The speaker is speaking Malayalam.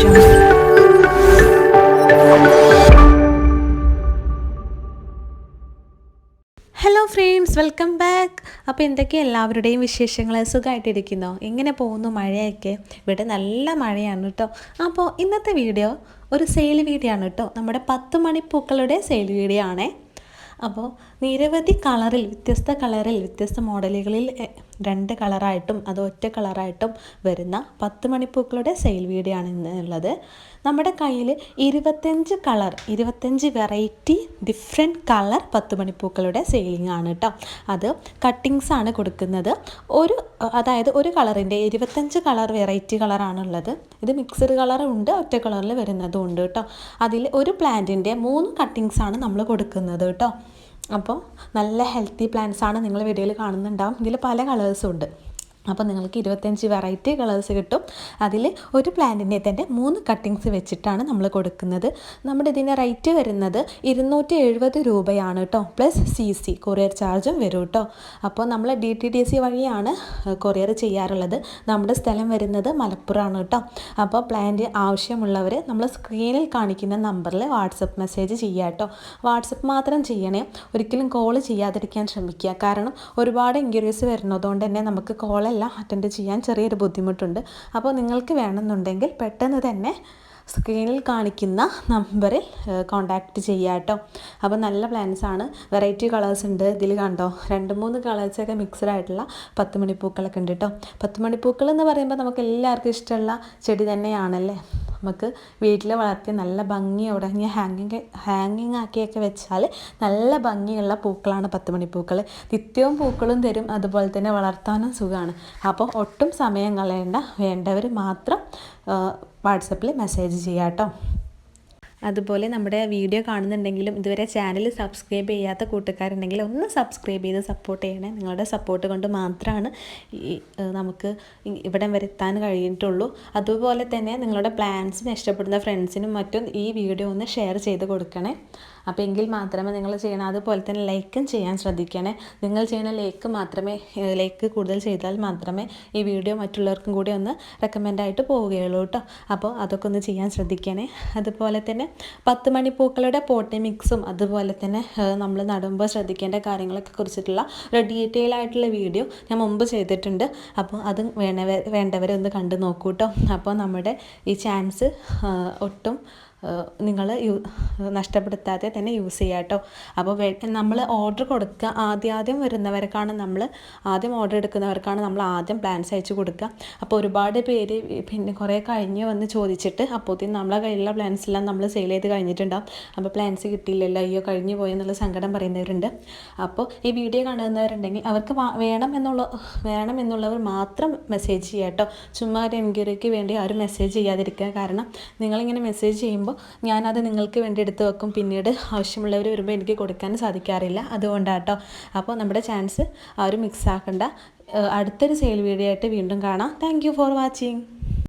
Hello friends welcome back. അപ്പോൾ എന്തൊക്കെയാണ് എല്ലാവരുടെയും വിശേഷങ്ങൾ? സുഖമായിട്ടിരിക്കുന്നോ? എങ്ങനെ പോകുന്നു മഴയൊക്കെ? ഇവിടെ നല്ല മഴയാണ് കേട്ടോ. അപ്പോൾ ഇന്നത്തെ വീഡിയോ ഒരു സെയിൽ വീഡിയോ ആണ് കേട്ടോ. നമ്മുടെ പത്ത് മണിപ്പൂക്കളുടെ സെയിൽ വീഡിയോ ആണേ അപ്പോൾ നിരവധി കളറിൽ വ്യത്യസ്ത കളറിൽ വ്യത്യസ്ത മോഡലുകളിൽ രണ്ട് കളറായിട്ടും അത് ഒറ്റ കളറായിട്ടും വരുന്ന പത്ത് മണിപ്പൂക്കളുടെ സെയിൽ വീഡിയോ ആണ് ഇന്നുള്ളത്. നമ്മുടെ കയ്യിൽ ഇരുപത്തഞ്ച് കളർ ഇരുപത്തഞ്ച് വെറൈറ്റി ഡിഫറെന്റ് കളർ പത്ത് മണിപ്പൂക്കളുടെ സെയിലിംഗ് ആണ് കേട്ടോ അത് കട്ടിങ്സ് ആണ് കൊടുക്കുന്നത്. ഒരു അതായത് ഒരു കളറിന്റെ ഇരുപത്തഞ്ച് കളർ വെറൈറ്റി കളറാണുള്ളത്. ഇത് മിക്സഡ് കളർ ഉണ്ട് ഒറ്റ കളറിൽ വരുന്നതും ഉണ്ട് കേട്ടോ അതിൽ ഒരു പ്ലാന്റിന്റെ മൂന്ന് കട്ടിങ്സ് ആണ് നമ്മൾ കൊടുക്കുന്നത് കേട്ടോ അപ്പോൾ നല്ല ഹെൽത്തി പ്ലാന്റ്സാണ് നിങ്ങൾ വീഡിയോയിൽ കാണുന്നുണ്ടാവും. ഇതിൽ പല കളേഴ്സും ഉണ്ട്. അപ്പോൾ നിങ്ങൾക്ക് ഇരുപത്തഞ്ച് വെറൈറ്റി കളേഴ്സ് കിട്ടും. അതിൽ ഒരു പ്ലാന്റിന്റെ തന്നെ മൂന്ന് കട്ടിങ്സ് വെച്ചിട്ടാണ് നമ്മൾ കൊടുക്കുന്നത്. നമ്മുടെ ഇതിന്റെ റേറ്റ് വരുന്നത് ഇരുന്നൂറ്റി എഴുപത് രൂപയാണ് കേട്ടോ പ്ലസ് സി സി കൊറിയർ ചാർജും വരും കേട്ടോ അപ്പോൾ നമ്മൾ ഡി ടി ഡി സി വഴിയാണ് കൊറിയർ ചെയ്യാറുള്ളത്. നമ്മുടെ സ്ഥലം വരുന്നത് മലപ്പുറമാണ് കേട്ടോ അപ്പോൾ പ്ലാന്റ് ആവശ്യമുള്ളവർ നമ്മൾ സ്ക്രീനിൽ കാണിക്കുന്ന നമ്പറിൽ വാട്സപ്പ് മെസ്സേജ് ചെയ്യുക കേട്ടോ വാട്സപ്പ് മാത്രം ചെയ്യണേ ഒരിക്കലും കോൾ ചെയ്യാതിരിക്കാൻ ശ്രമിക്കുക. കാരണം ഒരുപാട് എൻക്വയറീസ് വരുന്നതുകൊണ്ട് തന്നെ നമുക്ക് കോളെല്ലാം അറ്റൻഡ് ചെയ്യാൻ ചെറിയൊരു ബുദ്ധിമുട്ടുണ്ട്. അപ്പോൾ നിങ്ങൾക്ക് വേണമെന്നുണ്ടെങ്കിൽ പെട്ടെന്ന് തന്നെ സ്ക്രീനിൽ കാണിക്കുന്ന നമ്പറിൽ കോണ്ടാക്റ്റ് ചെയ്യുക കേട്ടോ. അപ്പോൾ നല്ല പ്ലാൻസ് ആണ്. വെറൈറ്റി കളേഴ്സ് ഉണ്ട്. ഇതിൽ കണ്ടോ? രണ്ട് മൂന്ന് കളേഴ്സൊക്കെ മിക്സ്ഡ് ആയിട്ടുള്ള പത്ത് മണിപ്പൂക്കളൊക്കെ ഉണ്ട് കേട്ടോ. പത്ത് മണിപ്പൂക്കൾ എന്ന് പറയുമ്പോൾ നമുക്ക് എല്ലാവർക്കും ഇഷ്ടമുള്ള ചെടി തന്നെയാണല്ലേ? നമുക്ക് വീട്ടിൽ വളർത്തി നല്ല ഭംഗിയോടെ ഇനി ഹാങ്ങിങ് ഹാങ്ങിങ് ആക്കിയൊക്കെ വെച്ചാൽ നല്ല ഭംഗിയുള്ള പൂക്കളാണ് പത്ത് മണിപ്പൂക്കൾ നിത്യവും പൂക്കളും തരും അതുപോലെ തന്നെ വളർത്താനും സുഖമാണ് അപ്പോൾ ഒട്ടും സമയം കളയേണ്ട വേണ്ടവർ മാത്രം വാട്സപ്പിൽ മെസ്സേജ് ചെയ്യാം കേട്ടോ അതുപോലെ നമ്മുടെ വീഡിയോ കാണുന്നുണ്ടെങ്കിലും ഇതുവരെ ചാനൽ സബ്സ്ക്രൈബ് ചെയ്യാത്ത കൂട്ടുകാരുണ്ടെങ്കിൽ ഒന്ന് സബ്സ്ക്രൈബ് ചെയ്ത് സപ്പോർട്ട് ചെയ്യണേ. നിങ്ങളുടെ സപ്പോർട്ട് കൊണ്ട് മാത്രമാണ് ഈ നമുക്ക് ഇവിടെ വരെ എത്താൻ കഴിഞ്ഞിട്ടുള്ളൂ അതുപോലെ തന്നെ നിങ്ങളുടെ പ്ലാൻസിന് ഇഷ്ടപ്പെടുന്ന ഫ്രണ്ട്സിനും മറ്റും ഈ വീഡിയോ ഒന്ന് ഷെയർ ചെയ്ത് കൊടുക്കണേ. അപ്പോൾ എങ്കിൽ മാത്രമേ നിങ്ങൾ ചെയ്യണം അതുപോലെ തന്നെ ലൈക്കും ചെയ്യാൻ ശ്രദ്ധിക്കണേ. നിങ്ങൾ ചെയ്യുന്ന ലൈക്ക് മാത്രമേ ലൈക്ക് കൂടുതൽ ചെയ്താൽ മാത്രമേ ഈ വീഡിയോ മറ്റുള്ളവർക്കും കൂടി ഒന്ന് റെക്കമെൻഡായിട്ട് പോവുകയുള്ളൂ കേട്ടോ. അപ്പോൾ അതൊക്കെ ഒന്ന് ചെയ്യാൻ ശ്രദ്ധിക്കണേ. അതുപോലെ തന്നെ പത്ത് മണിപ്പൂക്കളുടെ പോട്ടി മിക്സും അതുപോലെ തന്നെ നമ്മൾ നടുമ്പോൾ ശ്രദ്ധിക്കേണ്ട കാര്യങ്ങളൊക്കെ കുറിച്ചിട്ടുള്ള ഒരു ഡീറ്റെയിൽ ആയിട്ടുള്ള വീഡിയോ ഞാൻ മുമ്പ് ചെയ്തിട്ടുണ്ട്. അപ്പോൾ അത് വേണവ വേണ്ടവരെ ഒന്ന് കണ്ടു നോക്കൂട്ടോ അപ്പോൾ നമ്മുടെ ഈ ചാൻസ് ഒട്ടും നിങ്ങൾ യൂ നഷ്ടപ്പെടുത്താതെ തന്നെ യൂസ് ചെയ്യുക കേട്ടോ അപ്പോൾ നമ്മൾ ഓർഡർ കൊടുക്കുക ആദ്യം ആദ്യം വരുന്നവർക്കാണ് നമ്മൾ ആദ്യം ഓർഡർ എടുക്കുന്നവർക്കാണ് നമ്മൾ ആദ്യം പ്ലാൻസ് അയച്ചു കൊടുക്കുക അപ്പോൾ ഒരുപാട് പേര് പിന്നെ കുറേ കഴിഞ്ഞ് വന്ന് ചോദിച്ചിട്ട് അപ്പോഴത്തേക്കും നമ്മളെ കയ്യിലുള്ള പ്ലാൻസ് എല്ലാം നമ്മൾ സെയിൽ ചെയ്ത് കഴിഞ്ഞിട്ടുണ്ടാവും. അപ്പോൾ പ്ലാൻസ് കിട്ടിയില്ലല്ലോ അയ്യോ കഴിഞ്ഞു പോയി എന്നുള്ള സങ്കടം പറയുന്നവരുണ്ട്. അപ്പോൾ ഈ വീഡിയോ കാണുന്നവരുണ്ടെങ്കിൽ അവർക്ക് വേണം എന്നുള്ള വേണം എന്നുള്ളവർ മാത്രം മെസ്സേജ് ചെയ്യാം കേട്ടോ ചുമ്മാ ഒരു എൻക്വയറിക്ക് വേണ്ടി ആരും മെസ്സേജ് ചെയ്യാതിരിക്കുക. കാരണം നിങ്ങളിങ്ങനെ മെസ്സേജ് ചെയ്യുമ്പോൾ ഞാനത് നിങ്ങൾക്ക് വേണ്ടി എടുത്ത് വെക്കും. പിന്നീട് ആവശ്യമുള്ളവർ വരുമ്പോൾ എനിക്ക് കൊടുക്കാൻ സാധിക്കാറില്ല. അതുകൊണ്ടാട്ടോ. അപ്പോൾ നമ്മുടെ ചാൻസ് ആരും മിക്സ് ആക്കണ്ട. അടുത്തൊരു സെയിൽ വീഡിയോ ആയിട്ട് വീണ്ടും കാണാം. Thank for watching